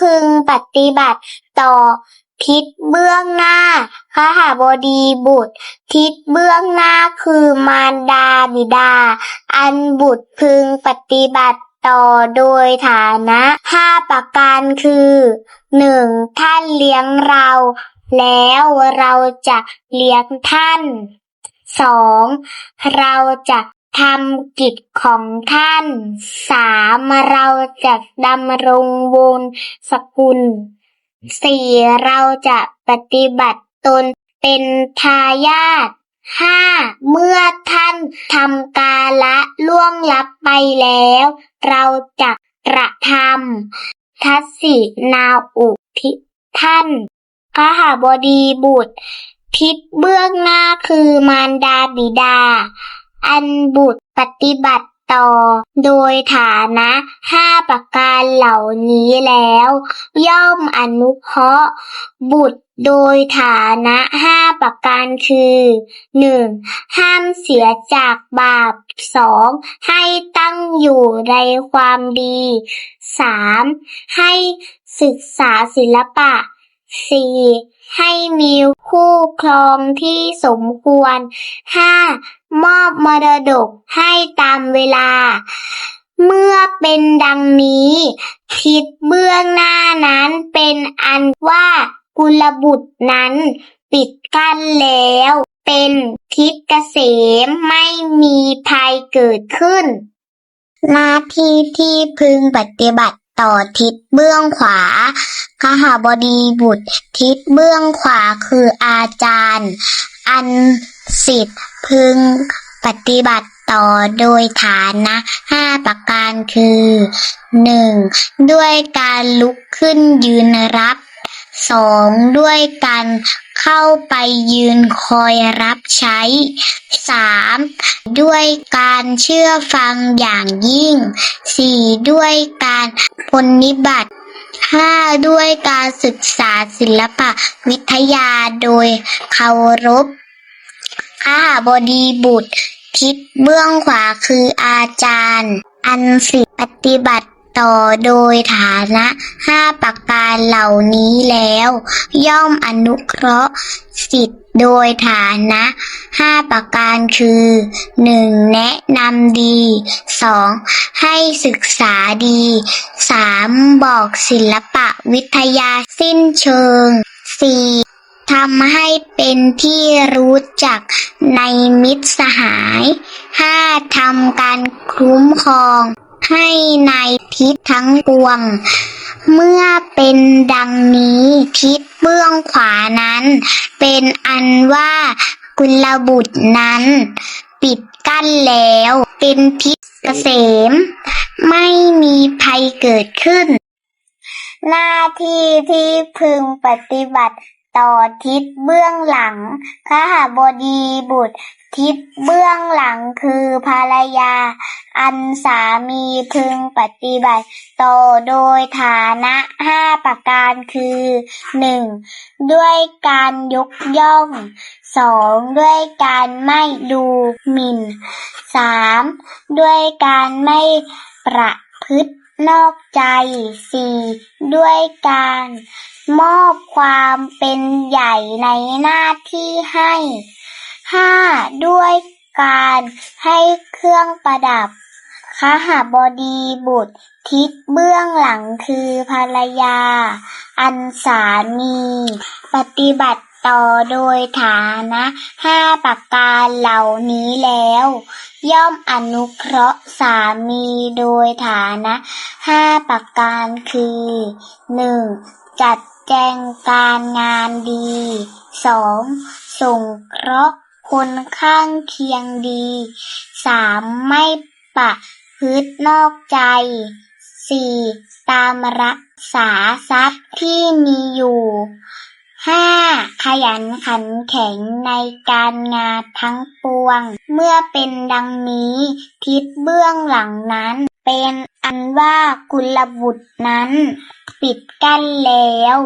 พึงปฏิบัติต่อ ทิศเบื้องหน้าคหาบดีบุตร ทิศเบื้องหน้าคือมารดาบิดา อันบุตรพึงปฏิบัติต่อโดยฐานะห้าประการคือหนึ่งท่านเลี้ยงเรา แล้วเราจะเลี้ยงท่านสองเราจะ ทำกิจของท่าน สามเราจะดำรงวงศ์สกุลสี่เราจะปฏิบัติตนเป็นทายาทห้าเมื่อท่านทำกาละล่วงลับไปแล้ว เราจะกระทำทัศสินาอุทิท่านขหบดีบุตร ทิศเบื้องหน้าคือมารดาบิดา อันบุตรปฏิบัติต่อ โดยฐานะห้าประการเหล่านี้แล้ว ย่อมอนุเคราะห์บุตรโดยฐานะห้าประการคือหนึ่งห้ามเสียจากบาปสองให้ตั้งอยู่ในความดีสามให้ศึกษาศิลปะ สี่ให้มีคู่ครองที่สมควรห้ามอบมรดกให้ตามเวลา เมื่อเป็นดังนี้ทิศเบื้องหน้านั้นเป็นอันว่ากุลบุตรนั้น ปิดกั้นแล้ว เป็นทิศเกษมไม่มีภัยเกิดขึ้นหน้าที่ที่พึงปฏิบัติ ต่อทิศเบื้องขวาขหบดีบุตร ทิศเบื้องขวาคืออาจารย์ อันสิทธิ์พึงปฏิบัติต่อโดยฐานะห้าประการคือหนึ่งด้วยการลุกขึ้นยืนรับสองด้วยการ เข้าไปยืนคอยรับใช้สามด้วยการเชื่อฟังอย่างยิ่งสี่ด้วยการปฏิบัติห้าด้วยการศึกษาศิลปะวิทยาโดยเคารพข้าบดีบุตร ทิศเบื้องขวาคืออาจารย์ อันสิปฏิบัติ ต่อโดยฐานะห้าประการเหล่านี้แล้ว ย่อมอนุเคราะห์สิทธิ์โดยฐานะห้าประการคือหนึ่งแนะนำดีสองให้ศึกษาดีสามบอกศิลปะวิทยาสิ้นเชิงสี่ทำให้เป็นที่รู้จักในมิตรสหายห้าทำการคุ้มครอง ให้ในทิศทั้งปวง เมื่อเป็นดังนี้ทิศเบื้องขวานั้น เป็นอันว่ากุลบุตรนั้น ปิดกั้นแล้วเป็นทิศเกษม ไม่มีภัยเกิดขึ้น หน้าที่ที่พึงปฏิบัติ ต่อทิศเบื้องหลังขหบดีบุตร ทิศเบื้องหลังคือภรรยา อันสามีพึงปฏิบัติต่อโดยฐานะห้าประการคือหนึ่งด้วยการยกย่องสองด้วยการไม่ดูหมิ่นสามด้วยการไม่ประพฤติ นอกใจสี่ด้วยการ มอบความเป็นใหญ่ในหน้าที่ให้ห้าด้วยการให้เครื่องประดับขหบดีบุตรทิศเบื้องหลังคือภรรยา อันสามี ปฏิบัติ ต่อโดยฐานะห้าประการเหล่านี้แล้ว ย่อมอนุเคราะห์สามีโดยฐานะห้าประการคือหนึ่งจัดแจงการงานดีสองส่งเคราะห์คนข้างเคียงดีสามไม่ปะพฤตินอกใจสี่ตามรักษาทรัพย์ที่มีอยู่ ห้าขยันขันแข็งในการงานทั้งปวง เมื่อเป็นดังนี้ ทิศเบื้องหลังนั้น เป็นอันว่ากุลบุตรนั้น ปิดกั้นแล้ว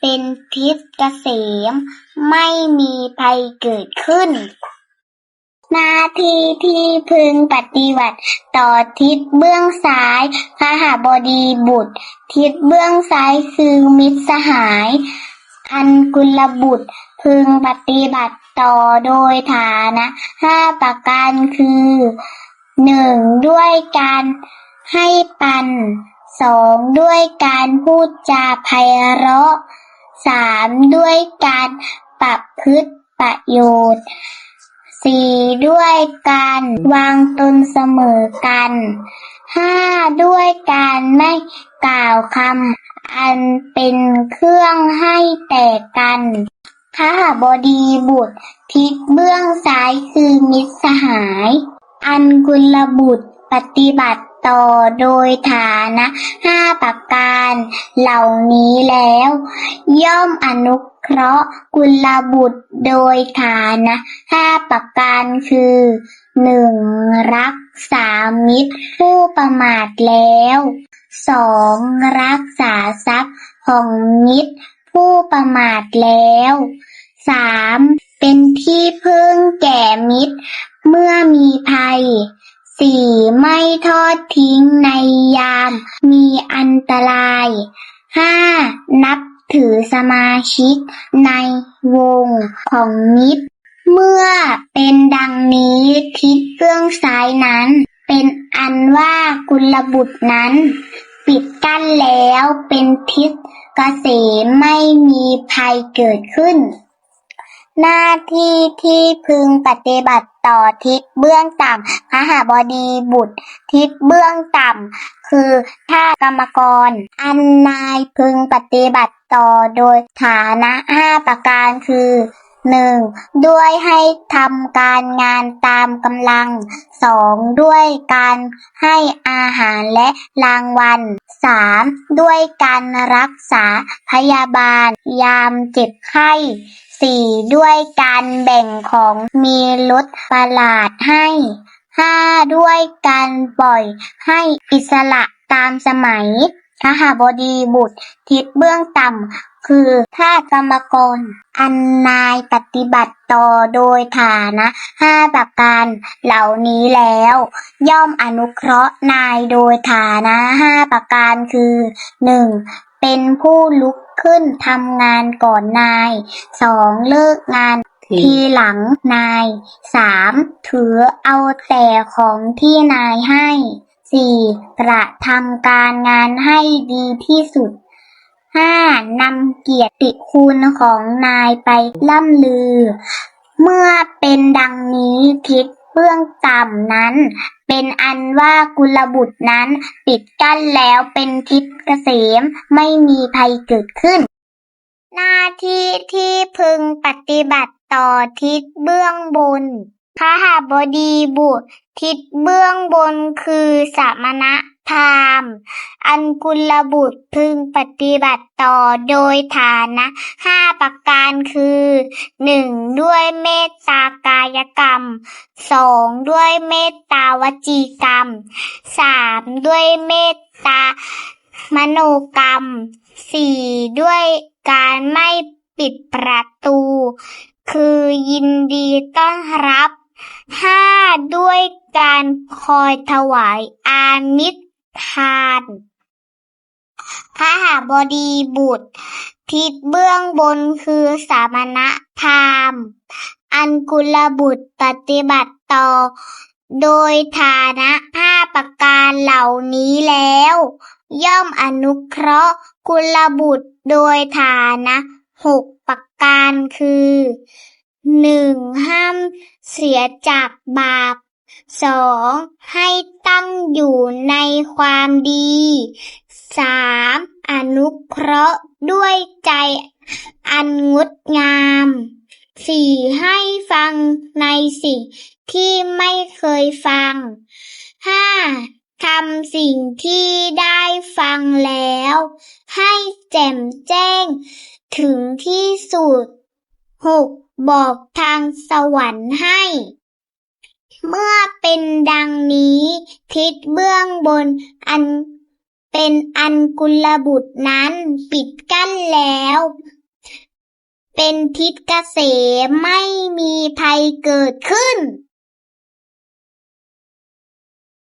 เป็นทิศเกษม ไม่มีภัยเกิดขึ้นหน้าที่ที่พึงปฏิบัติ ต่อทิศเบื้องซ้ายพหาบดีบุตร ทิศเบื้องซ้ายคือมิตรสหาย อันกุลบุตรพึงปฏิบัติต่อโดยฐานะห้าประการคือหนึ่งด้วยการให้ปันสองด้วยการพูดจาไพเราะสามด้วยการปรับพฤติประโยชน์สี่ด้วยการวางตนเสมอกัน ห้าด้วยการไม่กล่าวคำอันเป็นเครื่องให้แตกกันขหบดีบุตรทิศเบื้องซ้ายคือมิตรสหาย อันกุลบุตรปฏิบัติ ต่อโดยฐานะห้าประการเหล่านี้แล้ว ย่อมอนุเคราะห์กุลบุตรโดยฐานะห้าประการคือหนึ่งรักษามิตรผู้ประมาทแล้วสองรักษาทรัพย์ของมิตรผู้ประมาทแล้วสามเป็นที่พึ่งแก่มิตร เมื่อมีภัย สี่ไม่ทอดทิ้งในยามมีอันตรายห้านับถือสมาชิกในวงของมิตร เมื่อเป็นดังนี้ทิศเบื้องซ้ายนั้น เป็นอันว่ากุลบุตรนั้น ปิดกั้นแล้วเป็นทิศเกษมไม่มีภัยเกิดขึ้น หน้าที่ที่พึงปฏิบัติ ต่อทิศเบื้องต่ำพหบดีบุตร ทิศเบื้องต่ำคือถ้ากรรมกร อันนายพึงปฏิบัติต่อโดยฐานะห้าประการคือหนึ่งด้วยให้ทำการงานตามกำลังสองด้วยการให้อาหารและรางวัลสามด้วยการรักษาพยาบาล ยามเจ็บไข้ สี่ด้วยการแบ่งของมีลดประหลาดให้ห้าด้วยการปล่อยให้อิสระตามสมัยขหบดีบุตรทิศเบื้องต่ำ คือถ้ากรรมกร อันนายปฏิบัติต่อโดยฐานะห้าประการเหล่านี้แล้ว ย่อมอนุเคราะห์นายโดยฐานะห้าประการคือหนึ่งเป็นผู้ลุก ขึ้นทำงานก่อนนายสองเลิกงานทีหลังนายสามถือเอาแต่ของที่นายให้สี่กระทำการงานให้ดีที่สุดห้านำเกียรติคุณของนายไปล่ำลือ เมื่อเป็นดังนี้ทิศ เบื้องต่ำนั้น เป็นอันว่ากุลบุตรนั้นปิดกั้นแล้วเป็นทิศเกษมไม่มีภัยเกิดขึ้น หน้าที่ที่พึงปฏิบัติต่อทิศเบื้องบนพระหบดีบุตรทิศเบื้องบนคือสมณะพราหมณ์อันกุลบุตรพึงปฏิบัติต่อโดยฐานะห้าประการคือหนึ่งด้วยเมตตากาย กรรมสองด้วยเมตตาวจีกรรมสามด้วยเมตตามโนกรรมสี่ด้วยการไม่ปิดประตู คือยินดีต้อนรับห้าด้วยการคอยถวายอามิตรทานพระหาบดีบุตร ทิศเบื้องบนคือสามณพราหม อันกุลบุตรปฏิบัติต่อ โดยฐานะห้าประการเหล่านี้แล้ว ย่อมอนุเคราะห์กุลบุตรโดยฐานะหกประการคือหนึ่งห้ามเสียจากบาปสองให้ตั้งอยู่ในความดีสามอนุเคราะห์ด้วยใจอันงดงาม สี่ให้ฟังในสิ่งที่ไม่เคยฟังห้าทำสิ่งที่ได้ฟังแล้ว ให้แจ่มแจ้ง ถึงที่สุดหกบอกทางสวรรค์ให้ เมื่อเป็นดังนี้ ทิศเบื้องบนอันเป็นอันกุลบุตรนั้นปิดกั้นแล้ว เป็นทิศเกษมไม่มีภัยเกิดขึ้น